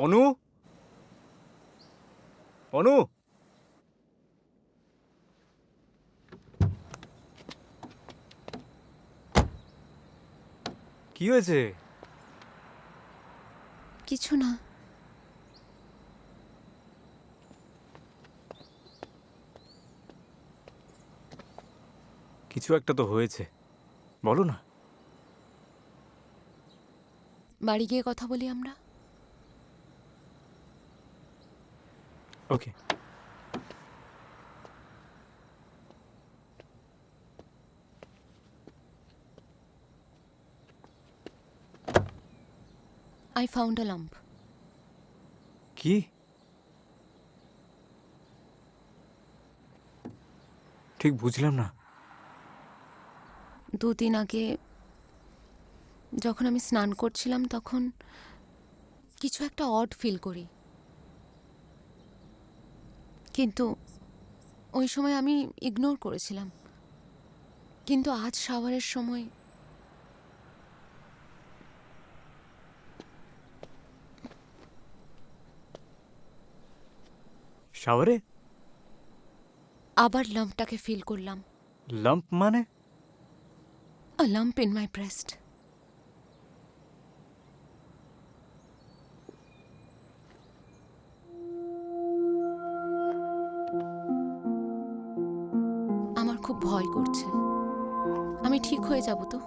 অনু? অনু? কি হয়েছে? কিছু না। কিছু একটা তো হয়েছে। বলো না। বাড়ি গিয়ে কথা বলি আমরা? Okay I found a lump কি ঠিক বুঝলাম না। দুদিন আগে যখন আমি স্নান করছিলাম তখন কিছু একটা অড ফিল করি। কিন্তু ওই সময় আমি ইগনোর করেছিলাম। কিন্তু আজ শাওয়ারের সময় শাওয়ারে আবার লাম্পটাকে ফিল করলাম। লাম্প মানে? A lump in my breast ভয় করছে। আমি ঠিক হয়ে যাব তো?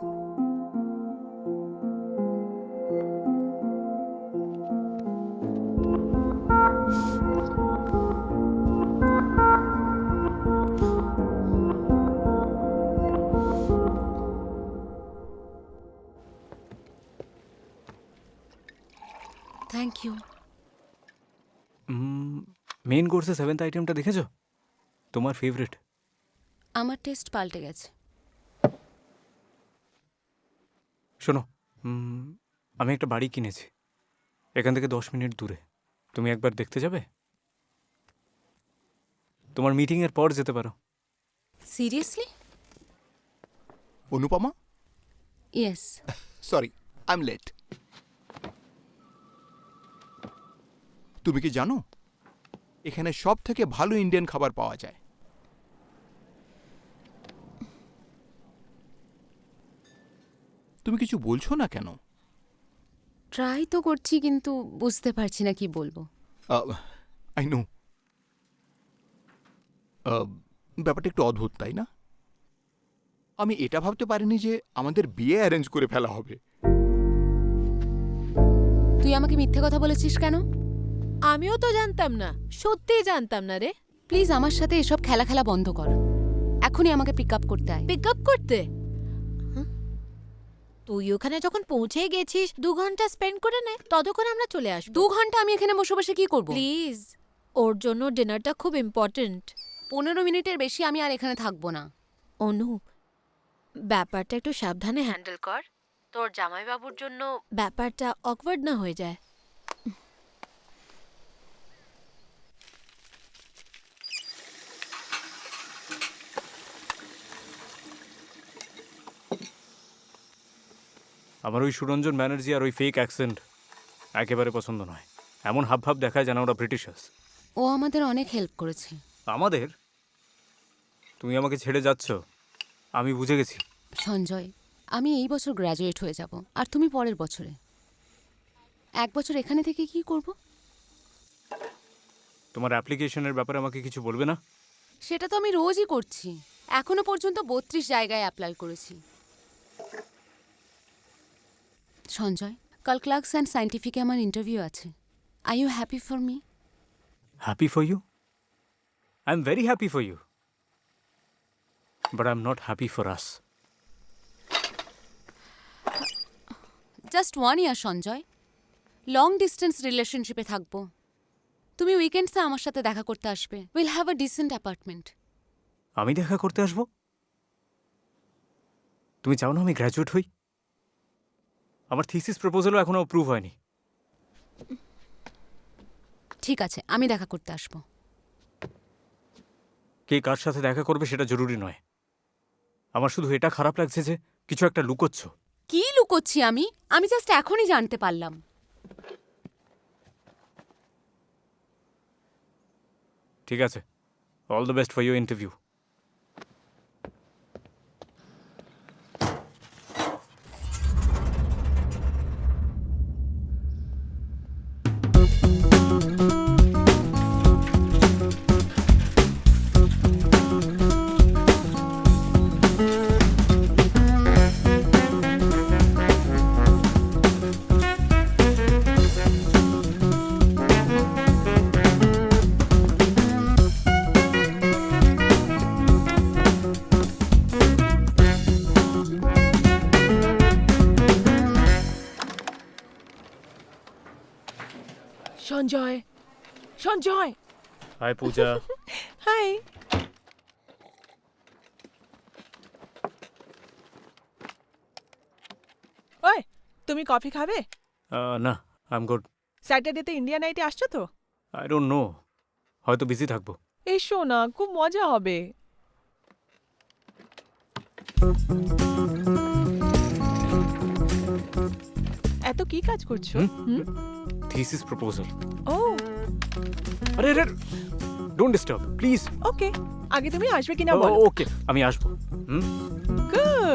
থ্যাংক ইউ মেন কোর্সে সেভেন্থ আইটেমটা দেখেছ? তোমার ফেভারিট আমার টেস্ট পাল্টে গেছে। শোনো উম, আমি একটা বাড়ি কিনেছি। এখান থেকে দশ মিনিট দূরে। তুমি একবার দেখতে যাবে? তোমার মিটিংয়ের পর যেতে পারো। Seriously? Anupama? Yes. Sorry I am late তুমি কি জানো? এখানে সব থেকে ভালো ইন্ডিয়ান খাবার পাওয়া যায়। তুমি কিছু বলছো না কেন? ট্রাই তো করছি কিন্তু বুঝতে পারছি না কি বলব। আই নো ব্যাপারটা একটু অদ্ভুত তাই না? আমি এটা ভাবতে পারিনি যে আমাদের বিয়ে অ্যারেঞ্জ করে ফেলা হবে। তুই আমাকে মিথ্যে কথা বলেছিস কেন? আমিও তো জানতাম না সত্যিই জানতাম না রে। প্লিজ আমার সাথে এসব খেলা খেলা বন্ধ কর। এখনই আমাকে পিক আপ করতে আয়। পিক আপ করতে? তুই ওখানে যখন পৌঁছে গেছিস দু ঘণ্টা স্পেন্ড করে নে ততক্ষণ আমরা চলে আসব। দু ঘণ্টা আমি এখানে বসে বসে কি করব? প্লিজ ওর জন্য ডিনারটা খুব ইম্পর্টেন্ট পনেরো মিনিটের বেশি আমি আর এখানে থাকব না। অনু ব্যাপারটা একটু সাবধানে হ্যান্ডেল কর। তোর জামাইবাবুর জন্য ব্যাপারটা অকওয়ার্ড না হয়ে যায়। আমার ওই সুরঞ্জন ব্যানার্জি আর ওই ফেক অ্যাকসেন্ট একেবারে পছন্দ নয়। এমন হাবভাব দেখায় যেন ওরা ব্রিটিশার্স ও আমাদের অনেক হেল্প করেছে। আমাদের? তুমি আমাকে ছেড়ে যাচ্ছ। আমি বুঝে গেছি। সঞ্জয় আমি এই বছর গ্র্যাজুয়েট হয়ে যাব আর তুমি পরের বছরে। এক বছর এখানে থেকে কি করব? তোমার অ্যাপ্লিকেশনের ব্যাপারে আমাকে কিছু বলবে না? সেটা তো আমি রোজই করছি। এখনও পর্যন্ত বত্রিশ জায়গায় অ্যাপ্লাই করেছি। সঞ্জয় কাল ক্লার্কস অ্যান্ড সায়েন্টিফিকে আমার ইন্টারভিউ আছে। I you happy for me happy for you I am very happy for you but I am not happy for us just one year Sanjay long distance রিলেশনশিপে থাকব। তুমি উইকেন্ডসে আমার সাথে দেখা করতে আসবে। Will have a decent apartment আমি দেখা করতে আসব? তুমি চাও না আমি গ্র্যাজুয়েট হই? আমার থিসিস প্রপোজালও এখনও অ্যাপ্রুভ হয়নি। ঠিক আছে আমি দেখা করতে আসব। কে কার সাথে দেখা করবে সেটা জরুরি নয়। আমার শুধু এটা খারাপ লাগছে যে কিছু একটা লুকোচ্ছ। কি লুকোচ্ছি আমি? আমি জাস্ট এখনই জানতে পারলাম। ঠিক আছে all the best for you interview Sanjay Sanjay. Hi Puja. Hi. ওই তুমি কফি খাবে? না আই এম গুড স্যাটারডেতে ইন্ডিয়া নাইটে আসছো তো? আই ডোন্ট নো হয়তো বিজি থাকব। এসো না খুব মজা হবে। এত কি কাজ করছ? হুম? থিসিস প্রপোজাল ও। আরে আরে ডোন্ট ডিস্টার্ব প্লিজ ওকে আগে তুমি আসবে কিনা বলো। ওকে আমি আসব হুম? গুড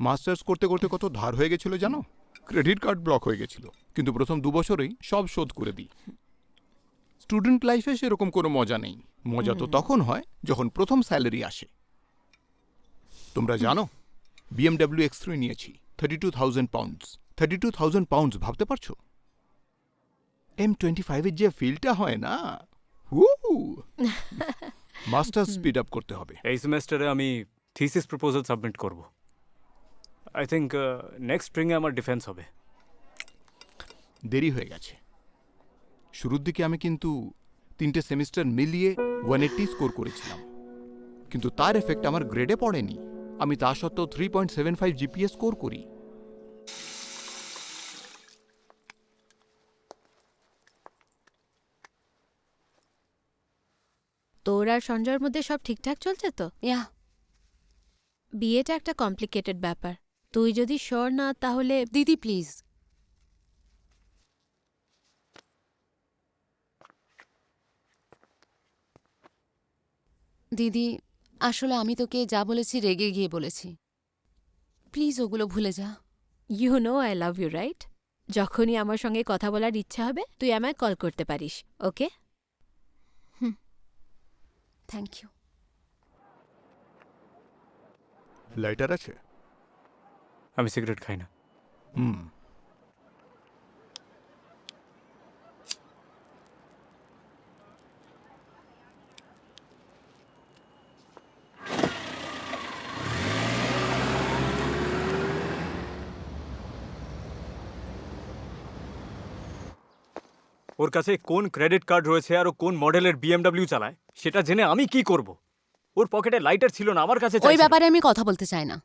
মাস্টার্স করতে করতে কত ধার হয়ে গেছিল জানো? ক্রেডিট কার্ড ব্লক হয়ে গেছিল। কিন্তু প্রথম দু বছরেই সব শোধ করে দিই। স্টুডেন্ট লাইফে সেরকম কোনো মজা নেই। মজা তো তখন হয় যখন প্রথম স্যালারি আসে। তোমরা জানো বিএমডাব্লিউ এক্স থ্রি নিয়েছি thirty two thousand pounds thirty two thousand pounds ভাবতে পারছ? এম টোয়েন্টি ফাইভের যে ফিলটা হয় না? হু! মাস্টার স্পিড আপ করতে হবে। এই সেমেস্টারে আমি থিসিস প্রপোজাল সাবমিট করব। আই থিঙ্ক নেক্সট স্প্রিংয়ে আমার ডিফেন্স হবে। দেরি হয়ে গেছে। শুরুর দিকে আমি কিন্তু তিনটে সেমিস্টার মিলিয়ে ওয়ান এইট্টি স্কোর করেছিলাম। কিন্তু তার এফেক্ট আমার গ্রেডে পড়েনি। আমি তা সত্ত্বেও three point seven five GPA score করি। তোর আর সঞ্জয়ের মধ্যে সব ঠিকঠাক চলছে তো? ইয়া। বিয়েটা একটা কমপ্লিকেটেড ব্যাপার। তুই যদি শোর না তাহলে দিদি প্লিজ দিদি আসলে আমি তোকে যা বলেছি রেগে গিয়ে বলেছি। প্লিজ ওগুলো ভুলে যা। You know I love you right যখনই আমার সঙ্গে কথা বলার ইচ্ছা হবে তুই আমায় কল করতে পারিস ওকে? থ্যাংক ইউ লাইটার আছে? আমি সিগারেট খাই না। হুম। ওর কাছে কোন ক্রেডিট কার্ড রয়েছে আর ও কোন মডেলের বিএমডব্লিউ চালায় সেটা জেনে আমি কি করব ওর পকেটে লাইটার ছিল না আমার কাছে ওই চাইছিল। ব্যাপারে আমি কথা বলতে চাই না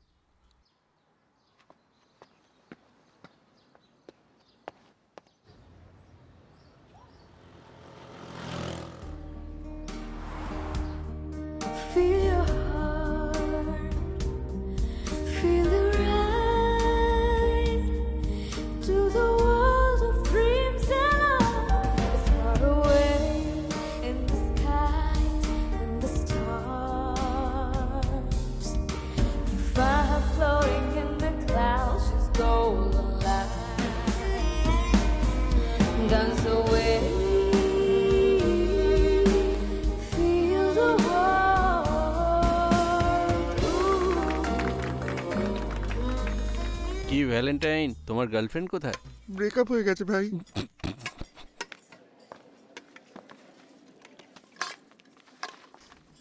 ভ্যালেন্টাইন তোমার গার্লফ্রেন্ড কোথায়? ব্রেকআপ হয়ে গেছে ভাই।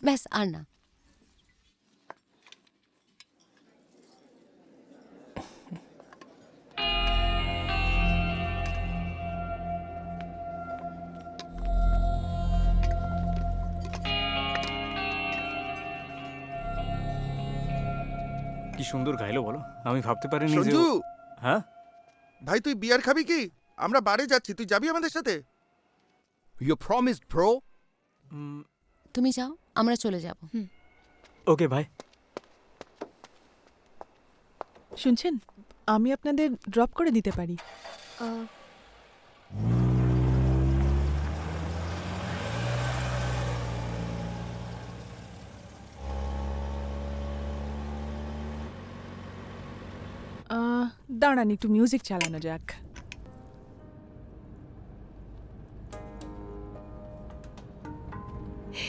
ব্যাস আর না। কি সুন্দর গাইলো বলো? আমি ভাবতে পারিনি যে সঞ্জু! ও- হ্যাঁ? ভাই তুই বিয়ার খাবি কি? আমরা বারে যাচ্ছি তুই যাবি আমাদের সাথে? ইউ প্রমিসড ব্রো তুমি যাও আমরা চলে যাব। ওকে ভাই। শুনছেন? আমি আপনাদের ড্রপ করে দিতে পারি। দাঁড়ান একটু মিউজিক চালানো যাক।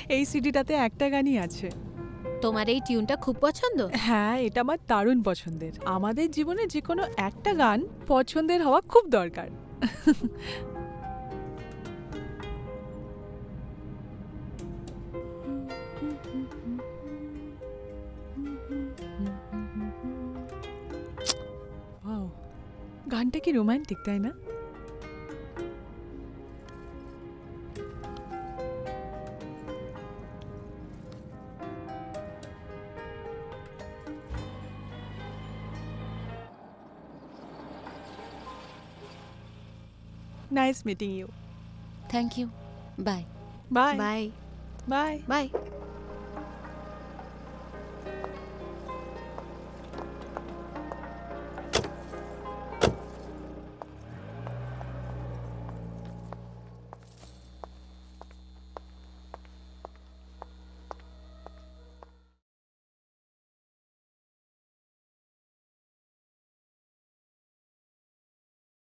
এই সিডিটাতে একটা গানই আছে। তোমার এই টিউনটা খুব পছন্দ? হ্যাঁ এটা আমার দারুণ পছন্দের। আমাদের জীবনে যে কোনো একটা গান পছন্দের হওয়া খুব দরকার। গানটা কি রোমান্টিক তাই না nice meeting you thank you bye bye bye bye bye